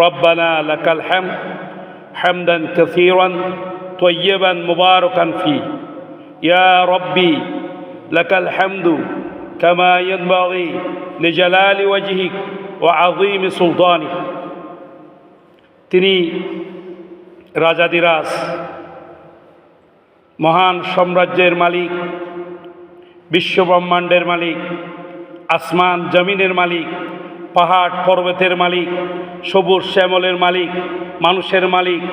ربنا لك الحمد حمدا كثيرا طيبا مباركا فيه يا ربي لك الحمد كما ينبغي لجلال وجهك وعظيم سلطانك তিনি রাজাদিরাজ মহান সাম্রাজ্যের মালিক বিশ্বব্রহ্মাণ্ডের মালিক আসমান জমিনের মালিক পাহাড় পর্বতের মালিক, সবুজ শ্যামলের মালিক, মানুষের মালিক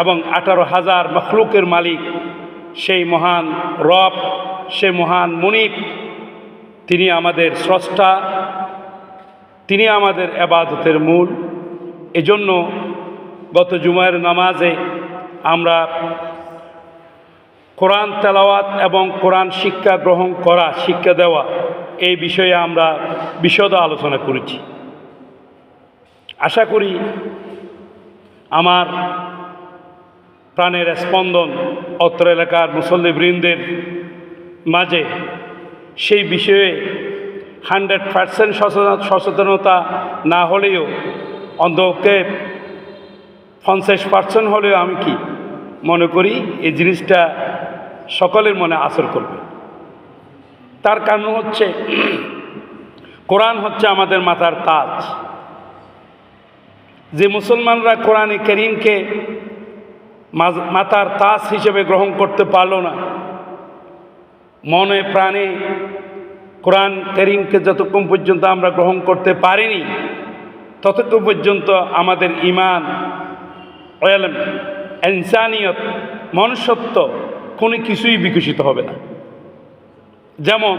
এবং আঠারো হাজার মখলুকের মালিক, সেই মহান রব সে মহান মুনিপ তিনি আমাদের স্রষ্টা, তিনি আমাদের এবাদতের মূল। এজন্য গত জুমায়ের নামাজে আমরা কোরআন তেলাওয়াত এবং কোরআন শিক্ষা গ্রহণ করা, শিক্ষা দেওয়া এই বিষয়ে আমরা বিশদ আলোচনা করেছি। আশা করি আমার প্রাণের স্পন্দন অত্র এলাকার মুসল্লিবৃন্দের মাঝে সেই বিষয়ে হান্ড্রেড পার্সেন্ট সচেতনতা না হলেও অন্তকে পঞ্চাশ পার্সেন্ট হলেও আমি কি মনে করি এই জিনিসটা সকলের মনে আসর করবে। তার কারণ হচ্ছে, কোরআন হচ্ছে আমাদের মাথার তাজ। যে মুসলমানরা কোরআনে করিমকে মাথার তাজ হিসেবে গ্রহণ করতে পারল না, মনে প্রাণে কোরআন করিমকে যতক্ষণ পর্যন্ত আমরা গ্রহণ করতে পারিনি, ততক্ষণ পর্যন্ত আমাদের ইমান ইনসানিয়ত, মনুষ্যত্ব কোনো কিছুই বিকশিত হবে না। যেমন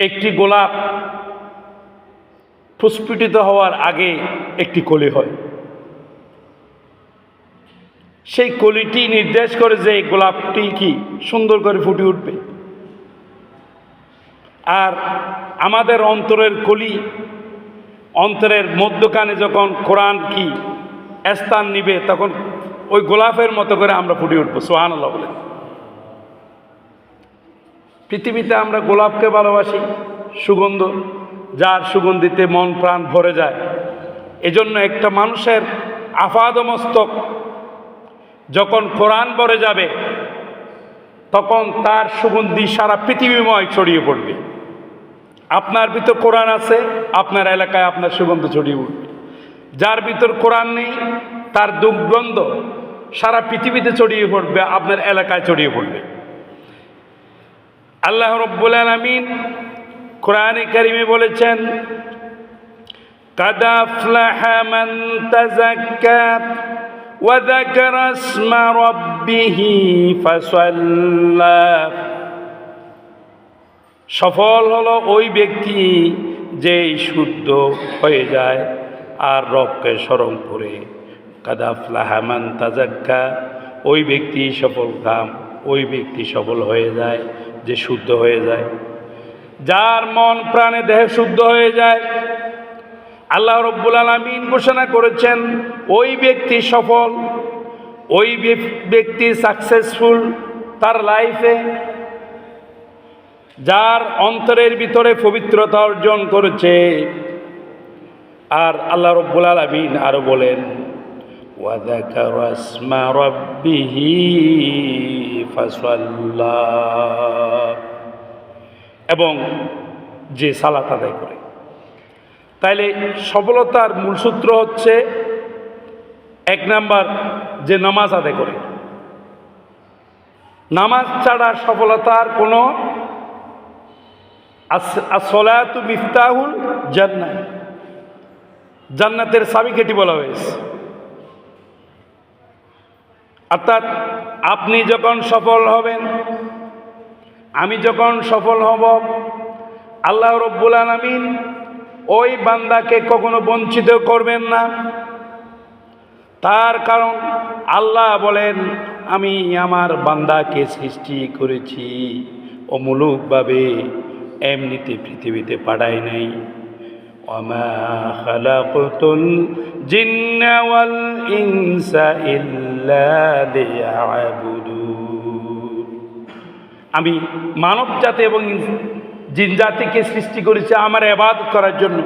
একটি গোলাপ প্রস্ফুটিত হওয়ার আগে একটি কলি হয়। সেই কলিটি নির্দেশ করে যে গোলাপটি কি সুন্দর করে ফুটে উঠবে। আর আমাদের অন্তরের কলি, অন্তরের মধ্যখানে যখন কোরআন কি স্থান নিবে, তখন ওই গোলাপের মতো করে আমরা ফুটে উঠবো সোহান আল্লাহ বলে পৃথিবীতে আমরা গোলাপকে ভালোবাসি, সুগন্ধ, যার সুগন্ধিতে মন প্রাণ ভরে যায়। এজন্য একটা মানুষের আফাদ মস্তক যখন কোরআন ভরে যাবে, তখন তার সুগন্ধি সারা পৃথিবীময় ছড়িয়ে পড়বে। আপনার ভিতর কোরআন আছে, আপনার এলাকায় আপনার সুগন্ধ ছড়িয়ে উঠবে যার ভিতর কোরআন নেই, তার দুর্গন্ধ সারা পৃথিবীতে ছড়িয়ে পড়বে, আপনার এলাকায় ছড়িয়ে পড়বে। আল্লাহ রব্বুল আলমিন কোরআনে কারিমে বলেছেন সফল হলো ওই ব্যক্তি যে শুদ্ধ হয়ে যায় আর রবকে স্মরণ করে। কাদাফলাহামান তাজাক্কা ওই ব্যক্তি সফল কাম, ওই ব্যক্তি সফল হয়ে যায়। যে শুদ্ধ হয়ে যায়। যার মন প্রাণে দেহে শুদ্ধ হয়ে যায়। আল্লাহ রব্বুল আলমিন ঘোষণা করেছেন, ওই ব্যক্তি সফল, ওই ব্যক্তি সাকসেসফুল তার লাইফে যার অন্তরের ভিতরে পবিত্রতা অর্জন করেছে। আর আল্লাহ রব্বুল আলমিন আরও বলেন وذكر اسم ربه فصلى এবং যে সালাত আদায় করে তাইলে সফলতার মূল সূত্র হচ্ছে এক নাম্বার যে নামাজ আদায় করে নামাজ ছাড়া সফলতার কোনো সলাতু মিফতাহুল জান্নাত জান্নাতের সাবিকেটি বলা হয়েছে অর্থাৎ আপনি যখন সফল হবেন আমি যখন সফল হব আল্লাহ রব্বুল আলমিন ওই বান্দাকে কখনো বঞ্চিত করবেন না তার কারণ আল্লাহ বলেন আমি আমার বান্দাকে সৃষ্টি করেছি অমূলকভাবে এমনিতে পৃথিবীতে পাঠাই নাই وما خلقت الجن والإنس إلا ليعبدون আমি মানব জাতি এবং জিন জাতিকে সৃষ্টি করেছি আমার এবাদত করার জন্য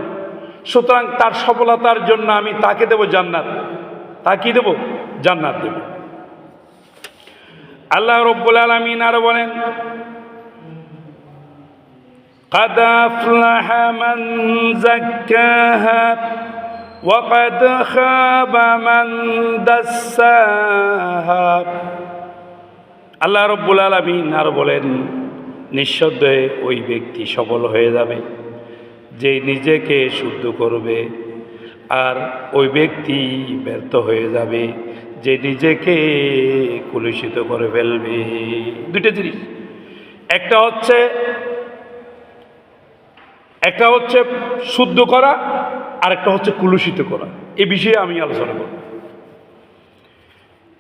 সুতরাং তার সফলতার জন্য আমি তাকে দেব জান্নাত তা কি দেব জান্নাত দেব আল্লাহ রব্বুল আলমিন আরো বলেন قد أفلح من زكاها وقد خاب من دساها আল্লাহ রব্বুল আলমিন আরো বলেন নিঃসন্দেহে ওই ব্যক্তি সফল হয়ে যাবে যে নিজেকে শুদ্ধ করবে আর ওই ব্যক্তি ব্যর্থ হয়ে যাবে যে নিজেকে কলুষিত করে ফেলবে দুটো জিনিস একটা হচ্ছে একটা হচ্ছে শুদ্ধ করা আর একটা হচ্ছে কুলুষিত করা। এ বিষয়ে আমি আলোচনা করব।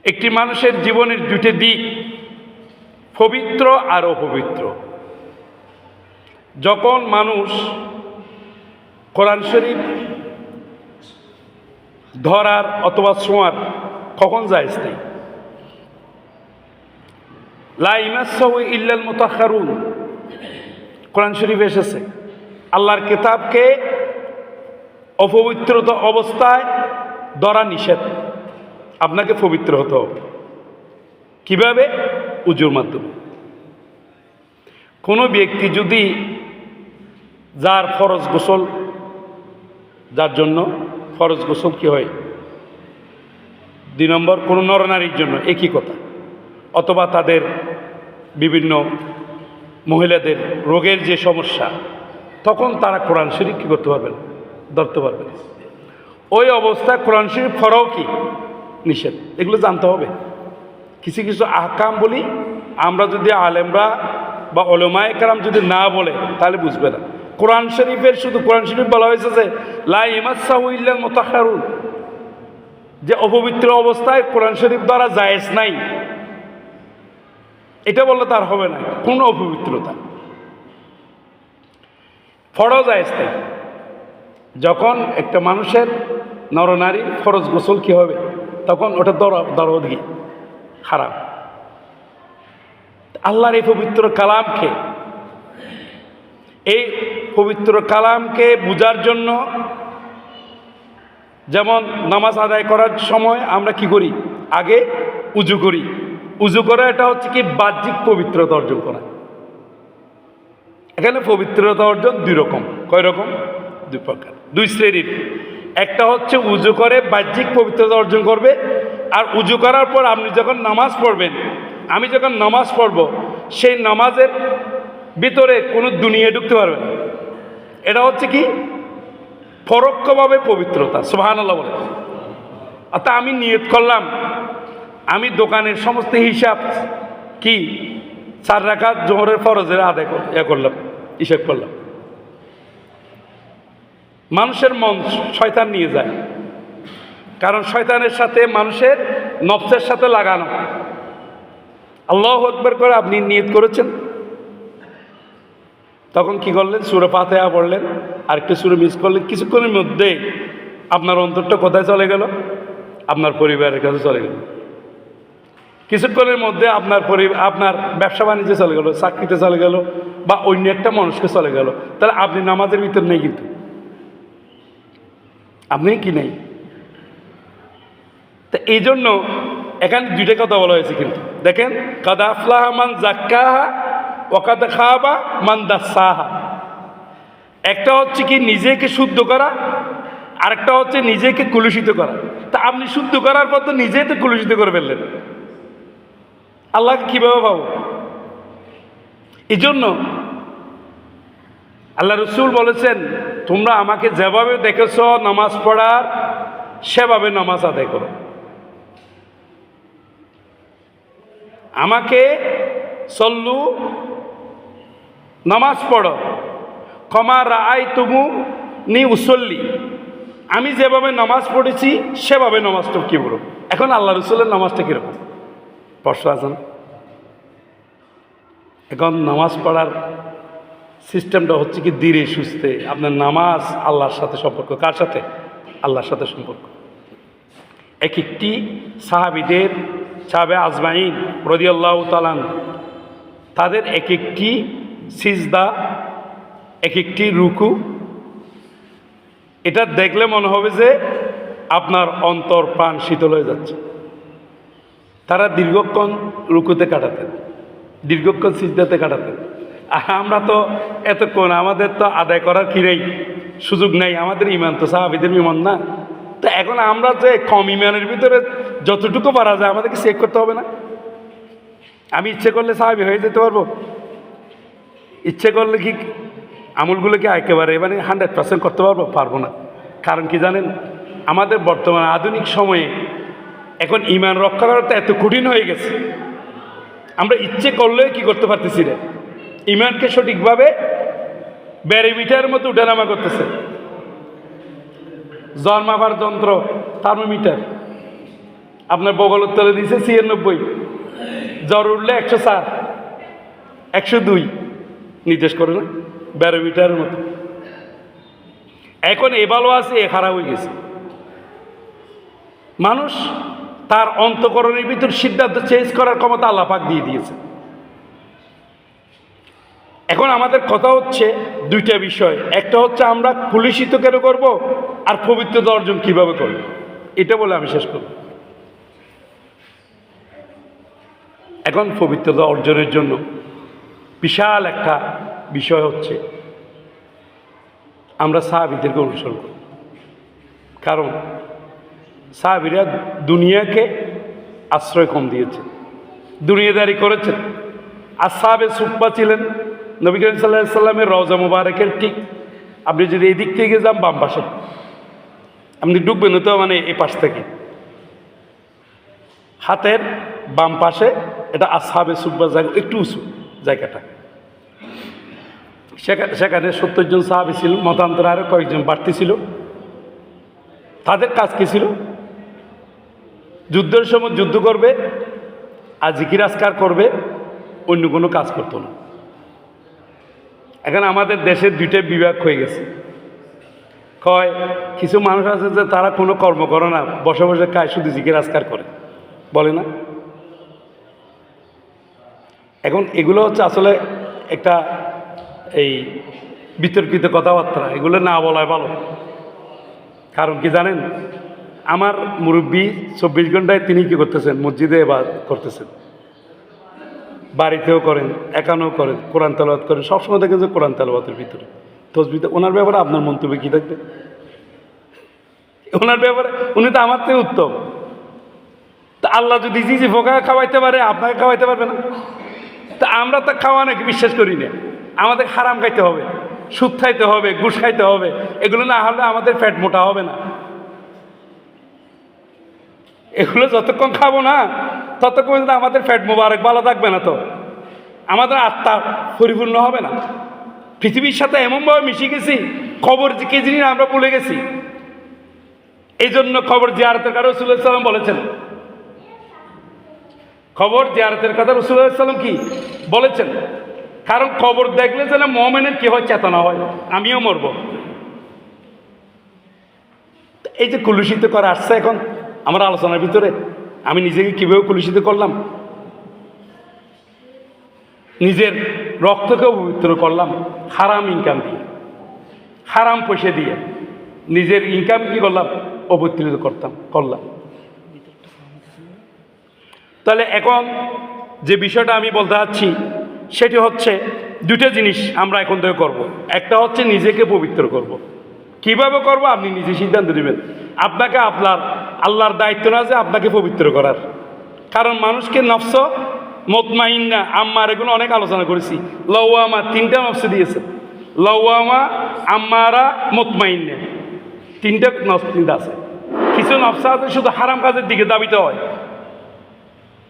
একটি মানুষের জীবনের দুটি দিক, পবিত্র আর অপবিত্র। যখন মানুষ কোরআন শরীফ ধরার অথবা ছোঁয়ার কখন যায় স্থায়ী লাইমাসাউ ইল্লাল মোতাখারুন। কোরআন শরীফ এসেছে, আল্লাহর কিতাবকে অপবিত্রতা অবস্থায় ধরা নিষেধ। আপনাকে পবিত্র হতে হবে। কীভাবে? উজুর মাধ্যমে। কোনো ব্যক্তি যদি যার ফরজ গোসল, যার জন্য ফরজ গোসল কি হয়? দুই নম্বর, কোনো নরনারীর জন্য, একই কথা। অথবা তাদের বিভিন্ন মহিলাদের রোগের যে সমস্যা, তখন তারা কোরআন শরীফ কী করতে পারবেন ধরতে পারবেন ওই অবস্থায় কোরআন শরীফ ফরাও কি? নিষেধ। এগুলো জানতে হবে। কিছু কিছু আহকাম বলি, আমরা যদি আলেমরা বা ওলমায় কারাম যদি না বলে, তাহলে বুঝবে না। কোরআন শরীফের শুধু, কোরআন শরীফ বলা হয়েছে যে, লা ইমাসাউল্লাল মোতাহারুন। যে অপবিত্র অবস্থায় কোরআন শরীফ দ্বারা জায়েজ নাই। এটা বললে তার হবে না। কোনো অপবিত্রতা। ফরজ জায়েজ নাই। যখন একটা মানুষের নরনারীর ফরজ গোসল কি হবে? তখন ওটা দর দরদি খারাপ আল্লাহর এই পবিত্র কালামকে, এই পবিত্র কালামকে বুঝার জন্য যেমন নামাজ আদায় করার সময় আমরা কি করি? আগে উজু করি। উজু করা এটা হচ্ছে কি? বাহ্যিক পবিত্রতা অর্জন করা। এখানে পবিত্রতা অর্জন দুই রকম। কয় রকম? দুই প্রকার। দুই শ্রেণির। একটা হচ্ছে উজু করে বাহ্যিক পবিত্রতা অর্জন করবে, আর উজু করার পর আপনি যখন নামাজ পড়বেন, আমি যখন নামাজ পড়ব, সেই নামাজের ভিতরে কোনো দুনিয়া ঢুকতে পারবে না। এটা হচ্ছে কি? পরোক্ষভাবে পবিত্রতা সুহান আল্লাহ বলে। অর্থাৎ আমি নিয়ত করলাম, আমি দোকানের সমস্ত হিসাব কি? চার রাখা জোহরের ফরজের আদায় ইয়ে করলাম, হিসেব করলাম। মানুষের মন শয়তান নিয়ে যায়। কারণ শয়তানের সাথে মানুষের নফসের সাথে লাগানো। আল্লাহ একবার করে আপনি নিয়ত করেছেন। তখন কি করলেন? সুরে পাতেয়া পড়লেন। আর একটু সুরে মিস করলেন। কিছুক্ষণের মধ্যেই আপনার অন্তরটা কোথায় চলে গেল? আপনার পরিবারের কাছে চলে গেল। কিছুক্ষণের মধ্যে আপনার পরিবার আপনার ব্যবসা বাণিজ্যে চলে গেল, চাকরিতে চলে গেল বা অন্য একটা মানুষকে চলে গেল। তাহলে আপনি নামাজের ভিতর নেই কিন্তু। আপনি কি নেই? তা এই জন্য এখানে দুইটা কথা বলা হয়েছে কিন্তু। দেখেন, কাদা আফলাহ মান জাক্কাহা ওকাদা খাওয়াবা মান দাসাহা। একটা হচ্ছে কি নিজেকে শুদ্ধ করা, আরেকটা হচ্ছে নিজেকে কুলুষিত করা। তা আপনি শুদ্ধ করার পর তো নিজেই তো কুলুষিত করে ফেললেন। আল্লাহকে কীভাবে পাবো এই জন্য আল্লাহ রসুল বলেছেন, তোমরা আমাকে যেভাবে দেখেছ নামাজ পড়ার, সেভাবে নামাজ আদায় করো। আমাকে সল্লু, নামাজ পড়ো। ক্ষমা রায় তুমু নি উসল্লি। আমি যেভাবে নামাজ পড়েছি, সেভাবে নামাজটা কি বলো? এখন আল্লাহ রসুলের নামাজটা কীরকম? প্রশ্ন আছেন এখন নামাজ পড়ার সিস্টেমটা হচ্ছে কি ধীরে সুস্থে। আপনার নামাজ আল্লাহর সাথে সম্পর্ক। কার সাথে? আল্লাহর সাথে সম্পর্ক। এক একটি সাহাবিদের সাহাবে আজমাইন রদিয়াল্লাহ তালান তাদের এক একটি সিজদা এক একটি রুকু। এটা দেখলে মনে হবে যে আপনার অন্তর প্রাণ শীতল হয়ে যাচ্ছে। তারা দীর্ঘক্ষণ রুকুতে কাটাতেন, দীর্ঘক্ষণ সিজদাতে কাটাতেন। আমরা তো এতক্ষণ আমাদের তো আদায় করার কি কিরেই সুযোগ নেই। আমাদের ইমান তো সাহাবিদের ইমান না। তো এখন আমরা যে কম ইমানের ভিতরে যতটুকু পারা যায়, আমাদেরকে চেক করতে হবে না। আমি ইচ্ছে করলে সাহাবি হয়ে যেতে পারব। ইচ্ছে করলে কি আমলগুলোকে একেবারে মানে হান্ড্রেড পার্সেন্ট করতে পারব? পারব না। কারণ কি জানেন? আমাদের বর্তমান আধুনিক সময়ে এখন ইমান রক্ষা করাটা এত কঠিন হয়ে গেছে। আমরা ইচ্ছে করলেও কি করতে পারতেছি রে ইমানকে সঠিকভাবে ব্যারিমিটার মতো উঠানামা করতেছে। জন্মাবার যন্ত্র, থার্মোমিটার। আপনার বগলের তলে দিয়েছে ছিয়ানব্বই। জ্বর উঠলে একশো সাত একশো দুই। নির্দেশ করে না ব্যারোমিটারের মতো। এখন এ ভালো আছে, এ খারাপ হয়ে গেছে। মানুষ তার অন্তকরণের ভিতর সিদ্ধান্ত চেঞ্জ করার ক্ষমতা আল্লাপাক দিয়ে দিয়েছে। এখন আমাদের কথা হচ্ছে দুইটা বিষয়। একটা হচ্ছে আমরা কুলিশিত কেন করব? আর পবিত্রতা অর্জন কীভাবে করব? এটা বলে আমি শেষ করব। এখন পবিত্রতা অর্জনের জন্য বিশাল একটা বিষয় হচ্ছে, আমরা সাহাবিদেরকে অনুসরণ করি কারণ সাহাবিরা দুনিয়াকে আশ্রয় কম দিয়েছে, দুনিয়াদারি করেছেন। আর সাহাবে সুপ্পা ছিলেন। নবী করিম সাল্লাহ সাল্লামের রওজা মুবারকের ঠিক আপনি যদি এই দিক থেকে যান, বাম পাশে। আপনি ডুববেন তো মানে এই পাশ থেকে। হাতের বাম পাশে এটা আসাবে সুব্বা জায়গা, একটু উঁচু জায়গাটা। সেখানে সেখানে সত্তর জন সাহাবি ছিল, মতান্তরে আরও কয়েকজন বাড়তি ছিল। তাদের কাজ কী ছিল? যুদ্ধের সময় যুদ্ধ করবে, আর জিকির আসকার করবে, অন্য কোনো কাজ করতো না। এখন আমাদের দেশের দুইটা বিভাগ হয়ে গেছে। কয়, কিছু মানুষ আছে যে তারা কোনো কর্ম করে না, বসে বসে খায়, শুধু জিকির আসকার করে। বলে না? এখন এগুলো হচ্ছে আসলে একটা এই বিতর্কিত কথাবার্তা, এগুলো না বলায় ভালো। কারণ কি জানেন? আমার মুরব্বী চব্বিশ ঘন্টায় তিনি কি করতেছেন? মসজিদে বা করতেছেন। বাড়িতেও করেন, একানও করেন, কোরআন তেলাওয়াত করেন, সবসময় দেখেন যে কোরআন তেলাওয়াতের ভিতরে। তসবিতে, ওনার ব্যাপারে আপনার মন্তব্য কী থাকবে? ওনার ব্যাপারে, উনি তো আমার থেকে উত্তম। তা আল্লাহ যদি জি জি খাওয়াইতে পারে, আপনাকে খাওয়াইতে পারবে না। তা আমরা তো খাওয়া নাকি বিশ্বাস করি না। আমাদের হারাম খাইতে হবে, সুদ খাইতে হবে, ঘুষ খাইতে হবে, এগুলো না হলে আমাদের ফ্যাট মোটা হবে না। এগুলো যতক্ষণ খাব না, ততক্ষণ পর্যন্ত আমাদের ফ্যাট মোবারক ভালো থাকবে না তো। আমাদের আত্মা পরিপূর্ণ হবে না। পৃথিবীর সাথে এমনভাবে মিশে গেছি, খবর কে জিনিস আমরা ভুলে গেছি। এই জন্য খবর জিয়ারতের কথা রসুল্লাহ সাল্লাম বলেছেন। খবর জিয়ারতের কথা রসুল্লাহ সাল্লাম কি? বলেছেন। কারণ খবর দেখলে যেন মমেনের কি হয়, চেতনা হয়। আমিও মরব। এই যে কুলুষিত করা আসছে এখন আমার আলোচনার ভিতরে আমি নিজেকে কীভাবে কুলুষিত করলাম নিজের রক্তকেও পবিত্র করলাম, হারাম ইনকাম দিয়ে, হারাম পয়সা দিয়ে নিজের ইনকাম কি করলাম অপত্রিত করতাম, করলাম তাহলে এখন যে বিষয়টা আমি বলতে চাচ্ছি সেটি হচ্ছে দুটো জিনিস আমরা এখন থেকে করব। একটা হচ্ছে নিজেকে পবিত্র করব। কীভাবে করব আপনি নিজে সিদ্ধান্ত নেবেন। আপনাকে আপনার আল্লাহর দায়িত্ব না যে আপনাকে পবিত্র করার। কারণ মানুষকে নফস, মতমাইন্না, আম্মার এগুলো অনেক আলোচনা করেছি। লওয়ামা তিনটা নফস দিয়েছে। লওয়ামা, আম্মারা, মতমাইন্না। তিনটা নফস তিনটা আছে। কিছু নফসা আছে শুধু হারাম কাজের দিকে দাবিত হয়।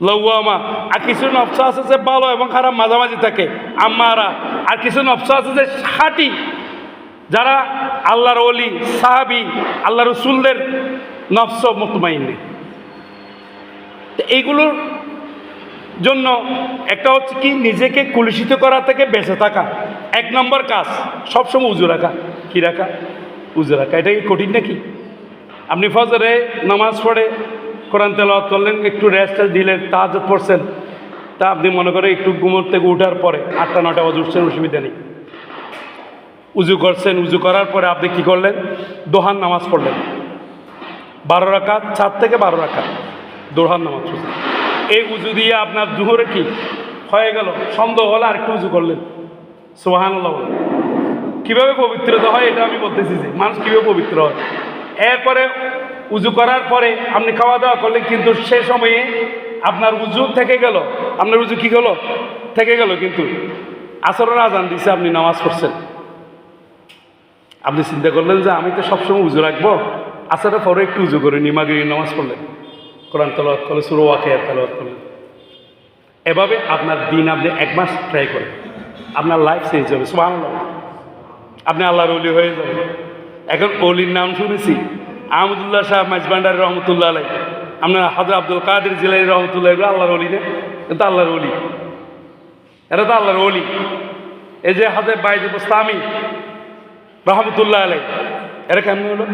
লৌয়ামা আর কিছু নফসা আছে যে ভালো এবং খারাপ মাঝামাঝি থাকে। আম্মারা, আর কিছু নফসা আছে যে হাটি যারা আল্লাহর অলি সাহাবি আল্লাহ রসুলদের নফস মুতমাইনে। এইগুলোর জন্য একটা হচ্ছে কি, নিজেকে কুলুষিত করা থেকে বেঁচে থাকা। এক নম্বর কাজ, সবসময় উজু রাখা। কী রাখা? উজু রাখা। এটা কি কঠিন নাকি? আপনি ফজরে নামাজ পড়ে কোরআন তেলাওয়াত করলেন, একটু রেস্ট দিলেন তাহাজত পড়ছেন, তা আপনি মনে করেন একটু ঘুমোর থেকে উঠার পরে আটটা নটা বাজে উঠছেন, অসুবিধা নেই। উজু করছেন, উজু করার পরে আপনি কি করলেন? দোহান নামাজ পড়লেন। বারো রাকাত চার থেকে বারো রাকাত দোহান নামাজ পড়লেন এই উজু দিয়ে আপনার জুহরে কি হয়ে গেল? সন্দেহ হলে আরেকটু উজু করলেন। সোহান কীভাবে পবিত্রতা হয় এটা আমি বলতেছি যে, মানুষ কীভাবে পবিত্র হয়? এরপরে উজু করার পরে আপনি খাওয়া দাওয়া করলেন, কিন্তু সে সময়ে আপনার উজু থেকে গেল। আপনার উজু কি হলো? থেকে গেল, কিন্তু আসরের আজান দিছে, আপনি নামাজ পড়ছেন। আপনি চিন্তা করলেন যে আমি তো সবসময় উজু রাখব? আসরের পরে একটু উজু করে নিমাগিরি নামাজ পড়লেন কোরআন তালাওয়াত করলেন সুরো ওয়াকে তালাওয়াত করলেন এভাবে আপনার দিন আপনি এক মাস ট্রাই করেন আপনার লাইফ চেঞ্জ হবে সুবাহ আপনি আল্লাহর অলি হয়ে যাবেন। এখন অলির নাম শুনেছি, আহমদুল্লাহ সাহেব মাইজবান্ডার রহমতুল্লাহ আলাই আপনার হাজর আব্দুল কাদের জিলাই রহমতুল্লাহ, এগুলো আল্লাহর অলি না? কিন্তু আল্লাহর অলি এরা তো আল্লাহর অলি এই যে হাজর বাইজুল ইসলামী রহমতুল্লাহ আলাই এরা কেমন হলো,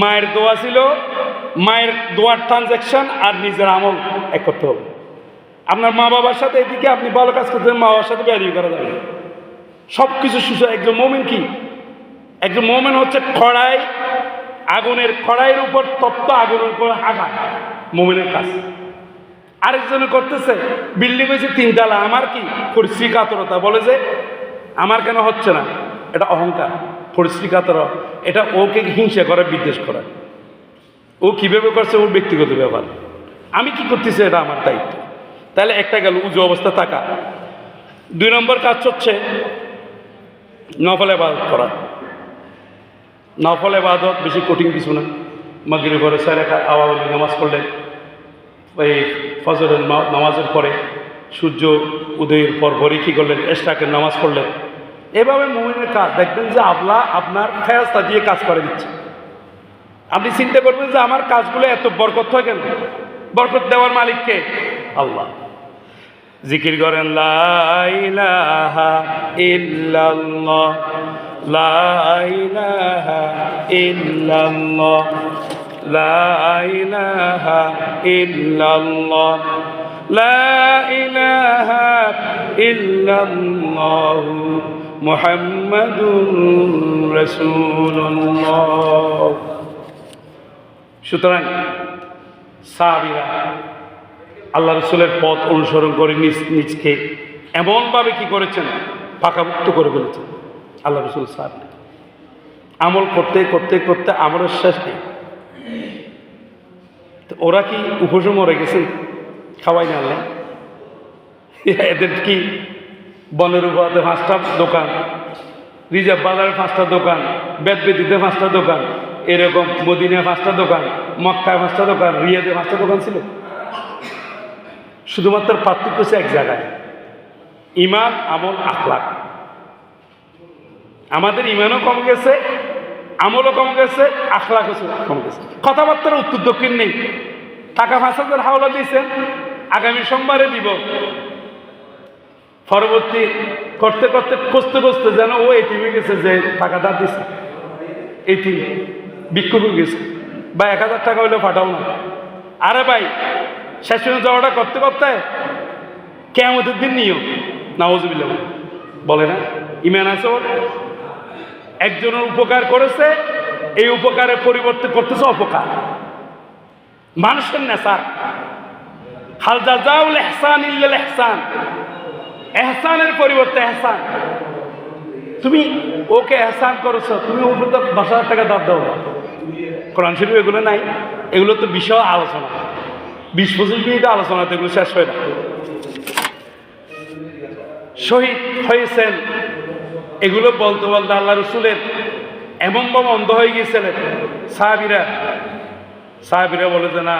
মায়ের দোয়া ছিল, মায়ের দোয়ার ট্রানজ্যাকশন আর নিজের আমল এক করতে হবে। আপনার মা বাবার সাথে এদিকে আপনি ভালো কাজ করতেন মা বাবার সাথে বেরিয়ে করা যাবে সব কিছু সুস্থ একজন মোমেন কি? একজন মোমেন হচ্ছে খড়াই, আগুনের খড়াইয়ের উপর তপ্ত আগুনের উপর হাগা মোমেনের কাজ। আরেকজনে করতেছে বিল্ডিং হয়েছে তিনতলা, আমার কি? পরিশ্রী কাতরতা বলে যে, আমার কেন হচ্ছে না? এটা অহংকার পরিশ্রী কাতর এটা ওকে হিংসা করে, বিদ্বেষ করে। ও কীভাবে করছে, ওর ব্যক্তিগত ব্যাপার। আমি কি করতেছি, এটা আমার দায়িত্ব। তাহলে একটা গেল, উজু অবস্থা থাকা। দুই নম্বর কাজ হচ্ছে নফল এবাদত করা। নফল এবাদত বেশি কঠিন কিছু না। মাগির পরে সাড়ে আওয়ালি নামাজ পড়লেন এই ফজরের নামাজের পরে সূর্য উদয়ের পর ভরে কী করলেন? এশরাকের নামাজ পড়লেন। এভাবে মুমিনের কাজ, দেখবেন যে আপনা আপনার ফেরস্তা দিয়ে কাজ করে দিচ্ছে। আপনি চিন্তা করবেন যে আমার কাজগুলো এত বরকত হয় কেন? বরকত দেওয়ার মালিককে আল্লাহ। জিকির করেন লাইলাহা ইল্লাল্লাহ লাইলাহা ইল্লাল্লাহ লাইলাহা লা ইল্লাল্লাহ। মুহাম্মাদুর রাসূলুল্লাহ। সুতরাং সাহাবীরা আল্লাহ রসুলের পথ অনুসরণ করে নিজ নিজকে এমনভাবে কি করেছেন? পাকাভুক্ত করে ফেলেছেন। আল্লাহ রসুল সাহেব আমল করতে করতে করতে আমলের শেষ নেই। ওরা কি উপসে মরে গেছেন খাওয়াই না আল্লাহ। এদের কি বনের উপরে পাঁচটা দোকান, রিজার্ভ বাজারে পাঁচটা দোকান বেদবেদিতে পাঁচটা দোকান, এরকম মদিনায় পাঁচটা দোকান, মক্কায় পাঁচটা দোকান, রিয়াদে পাঁচটা দোকান ছিল। শুধুমাত্র পার্থক্য হচ্ছে এক জায়গায়, ইমান, আমল, আখলাক। আমাদের ইমানও কম গেছে, আমলও কম গেছে, আখলাকও কম গেছে। কথাবার্তার উত্তর দক্ষিণ নেই। টাকা হাজার হাওলা দিয়েছেন, আগামী সোমবারে দিব। পরবর্তী করতে করতে খুঁজতে খুঁজতে যেন ও এটিমে গেছে যে টাকা ধার দিছে। এটিম বিক্ষোভ গেছে। বা এক হাজার টাকা হইলেও পাঠাও না। আরে ভাই, শেষ যাওয়াটা করতে করতে কেমন দিন নিও। নাওজবিল্লা বলে না? ইমান আছে ওর। একজনের উপকার করেছে, এই উপকারের পরিবর্তে করতেছে অপকার। মানুষের নেশার। হাল জাজাউল এহসান ইল্লাল এহসান এহসানের পরিবর্তে এহসান। তুমি ওকে এহসান করেছ, তুমি ওর তো দশ হাজার টাকা দাঁত দাও। কোরআন শরীফ এগুলো নাই, এগুলো তো বিষয় আলোচনা। বিশ পঁচিশ মিনিট আলোচনাতে এগুলো শেষ হয় না। শহীদ হয়েছেন, এগুলো বলতে বলতে আল্লাহ রসুলের এমনভাবে অন্ধ হয়ে গিয়েছিলেন। সাহাবিরা সাহাবিরা বলে যে না,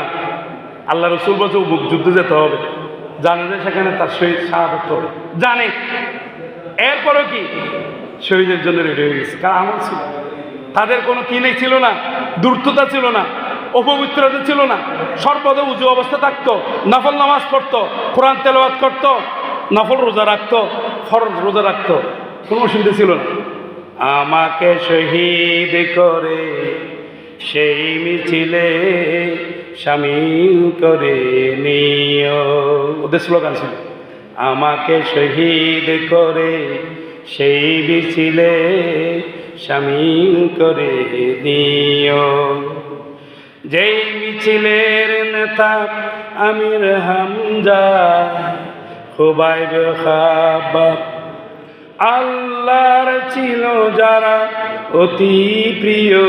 আল্লাহ রসুল বলছে যুদ্ধে যেতে হবে। জানে যে সেখানে তার শহীদ শাহাদত জানে। এরপরও কি? শহীদের জন্য রেডি হয়ে গেছে। কারণ আমল ছিল? তাদের কোনো কি নেই ছিল না। দূরত্বতা ছিল না। অপবিত্রতা ছিল না। সর্বদা উজু অবস্থা থাকতো। নফল নামাজ পড়তো। কোরআন তেলাওয়াত করতো। নফল রোজা রাখতো। ফরজ রোজা রাখতো। কোনো অসুবিধা ছিল না। আমাকে শহীদ করে সেই মিছিলে সামিল করে নিও। ওদের স্লোগান ছিল, আমাকে শহীদ করে সেই মিছিলে সামিল করে দিও যেই মিছিলের নেতা আমির হামজা, খুবাইব খাবা, আল্লাহর ছিল যারা অতি প্রিয়।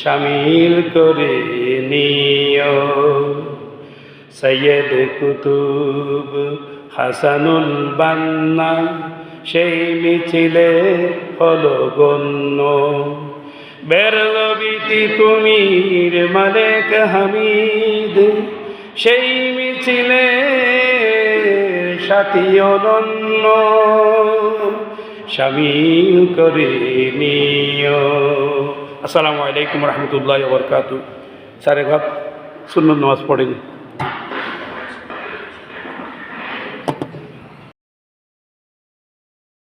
সামিল করে নিও। সৈয়দ কুতুব হাসানুল বান্না, সেই মিছিলে হলো গণ্য বেরলবিতি তুমির মালেক হামিদ, সেই মিছিলে সাথী অনন্য। সামিল করে নিও। আসসালামু আলাইকুম রহমতুল্লাহ বরকাত সারে ঘর শূন্য নামাজ পড়েনি।